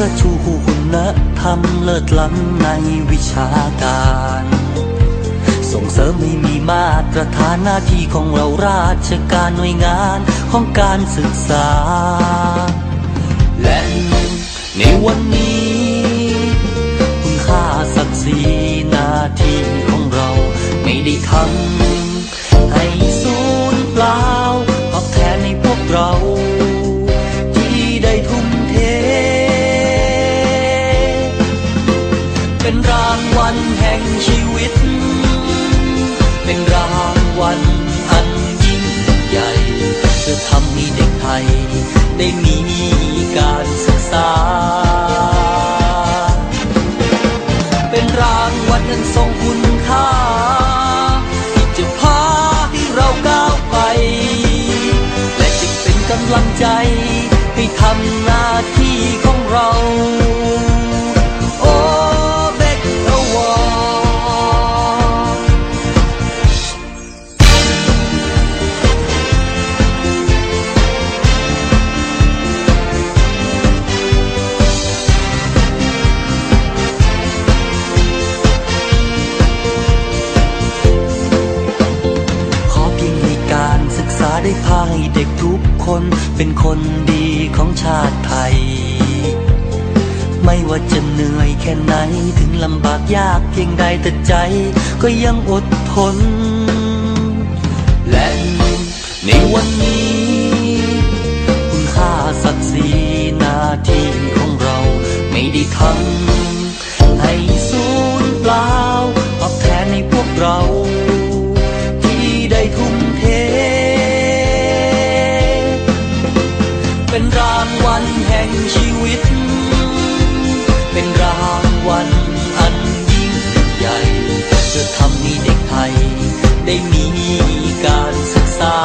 ชิดชูคุณธรรมเลิศล้ำในวิชาการ ส่งเสริมไม่มีมาตรฐานหน้าที่ของเราราชการหน่วยงานของการศึกษา และในวันนี้คุณค่าศักดิ์ศรีหน้าที่ของเราไม่ได้ทำให้สูญเปล่าตอบแทนในพวกเรา เป็นรางวัลแห่งชีวิต เป็นรางวัลอันยิ่งใหญ่เพื่อทำให้เด็กไทย ได้มีการศึกษา เป็นรางวัลอันทรงคุณค่าที่จะพาให้เราก้าวไป และจะเป็นกำลังใจให้ทำหน้าที่ของเรา พาให้เด็กทุกคนเป็นคนดีของชาติไทย ไม่ว่าจะเหนื่อยแค่ไหนถึงลำบากยากเพียงใดแต่ใจก็ยังอดทน และในวันนี้คุณค่าศักดิ์ศรีหน้าที่ของเราไม่ได้ทำให้สู รางวัลแห่งชีวิต เป็นรางวัลอันยิ่งใหญ่จะทำให้เด็กไทย ได้มีการศึกษา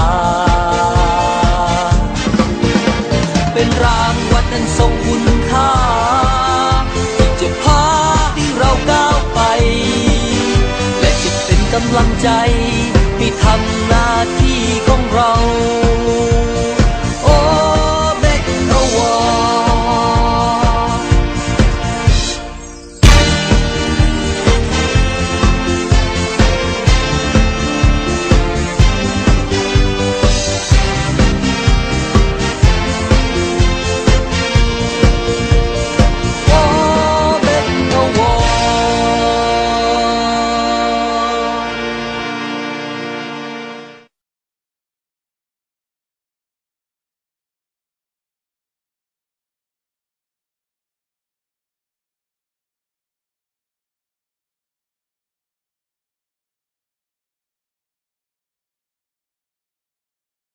เป็นรางวัลอันทรงคุณค่าที่จะพาให้เราก้าวไป และจะเป็นกำลังใจ